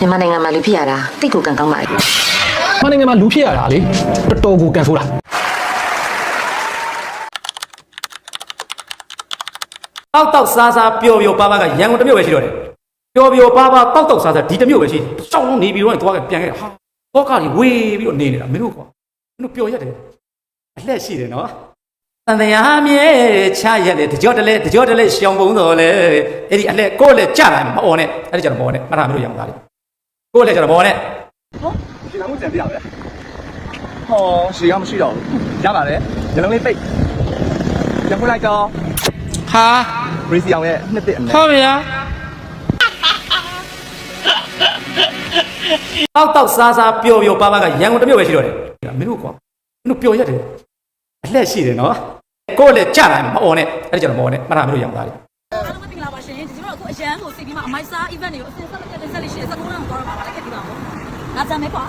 မြန်မာနိုင်ငံမှာလူဖြစ်ရတာတိတ်ကိုကံကောင်းပါလေမနိုင်ငံမှာလူဖြစ်ရတာလေတော်တော်ကိုကန်ဆိုးတာတောက်တောက်စားစားပျော်ပျော်ပါပါကရန်ကုန်တစ်မြို့ပဲရှိတော့တယ်ပျော်ပျော်ပါပါတောက်တောက်စားစားဒီတစ်မြို့ပဲရှိတယ်ရှောင်းလုံးနေပြီးတော့သွားခဲ့ပြန်ခဲ့ဟာတော့ကကြီးဝေးပြီးတော့နေနေတာမင်းတို့ကွာမင်းတို့ပျော်ရတယ်အလှက်ရှိတယ်နော်တန်တရားမြဲချရက်လေတကြောတလဲတကြောတလဲရှောင်းပုံတော်လေအဲ့ဒီအလှက်ကိုယ့်လက်ကြလာမအော်နဲ့အဲ့ဒီကျတော့မော်နဲ့မှတ်ထားမင်းတို့ရအောင်သားလေ ကိုယ့်လက်ကျတော့မော်နဲ့ဒီကမှုကြံပြရပဲဟောရှေကမရှိတော့ဘူးရပါတယ်ဇလုံးလေးပိတ်ပြန်ဖွင့်လိုက်တော့ဟာဘရီစီအောင်ရဲ့နှစ်တစ်အနက်ဟုတ်ဗျာတောက်တောက်စားစားပျော်ပျော်ပါပါကရန်ကုန်တစ်မြို့ပဲရှိတော့တယ်မင်းတို့ကွာမင်းတို့ပျော်ရတယ်အလှက်ရှိတယ်နော်ကိုယ့်လက်ကြလာမအော်နဲ့အဲ့ဒီကျတော့မော်နဲ့မှတ်ထားမင်းတို့ရအောင်သားလေအား အမိုက်စား event တွေကိုအစင်ဆက်လက်တက်ဆက်လေးရှိတယ်ဆက်ကုန်းအောင်သွားတော့ပါပါလိုက်ခဲ့ပြီးပါဦးငါကြမ်းမယ်ကွာ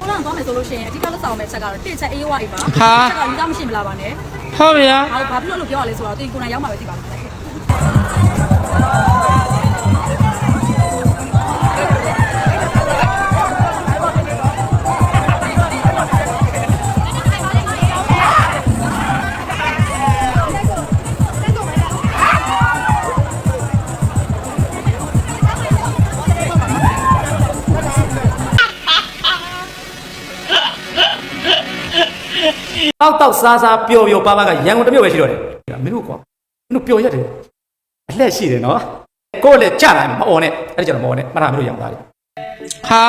ကုန်းအောင်သွားမယ်ဆိုလို့ရှိရင်အဓိကလက်ဆောင်မဲ့ချက်ကတော့တစ်ချက်အေးဝါအေးပါချက်ကလူသားမရှိမလားပါနဲ့ဟုတ်ဗျာဟောဘာဖြစ်လို့လို့ပြောရလဲဆိုတော့တင်ကိုယ်နိုင်ရောက်မှာပဲသိပါမယ် တောက်တောက်စားစားပျော်ပျော်ပါပါကရန်ကုန်တစ်မြို့ပဲရှိတော့တယ်မင်းတို့ကွာမင်းတို့ပျော်ရတယ်အလှက်ရှိတယ်နော်ကိုယ့်လက်ကြလာမအော်နဲ့အဲ့ဒီကျတော့မော်နဲ့မှတ်ထားမင်းတို့ရအောင်သားလေဟာ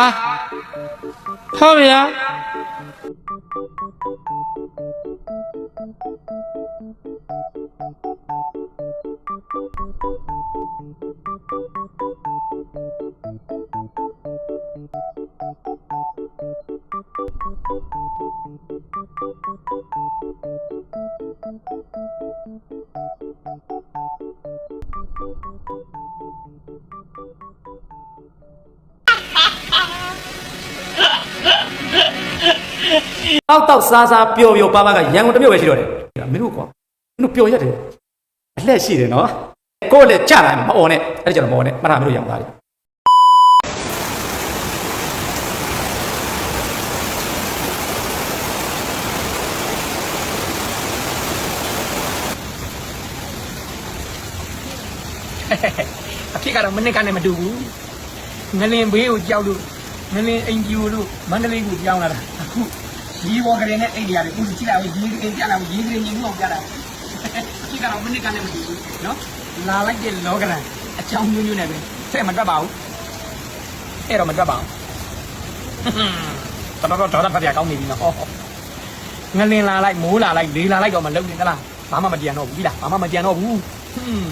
ဟုတ်ဗျာ တောက်တောက်စားစားပျော်ပျော်ပါပါကရန်ကုန်တစ်မြို့ပဲရှိတော့တယ်မင်းတို့ကွာမင်းတို့ပျော်ရတယ်အလှက်ရှိတယ်နော်ကိုယ့်လက်ကြလာမအော်နဲ့အဲ့ဒီကျတော့မော်နဲ့မှတ်ထားမင်းတို့ရအောင်သားလေအဖြစ်ကတော့မနစ်ကနဲ့မတူဘူး ငလင်ဘေးကိုကြောက်လို့ငလင်အိမ်ပြူလို့မန္တလေးကိုကြောင်းလာတာအခုရီဘောကလေးနဲ့အိမ်တွေကလည်းအခုကြည့်လိုက်ရေးကလေးကြလာရေးကလေးညီမှုအောင်ပြတာအဖြစ်ကတော့မနစ်ကနဲ့မတူဘူးနော်လာလိုက်တဲ့လောကရန်အချောင်းမျိုးမျိုးနဲ့ပဲဆက်မတွက်ပါဘူးအဲ့တော့မတွက်ပါဘူးတော်တော်တော်တော်ဖတ်ပြကောင်းနေပြီနော်ငလင်လာလိုက်မိုးလာလိုက်လေးလာလိုက်တော့မလုံနေသလားဘာမှမကြံတော့ဘူးပြီလားဘာမှမကြံတော့ဘူးဟွန်း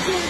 ဟ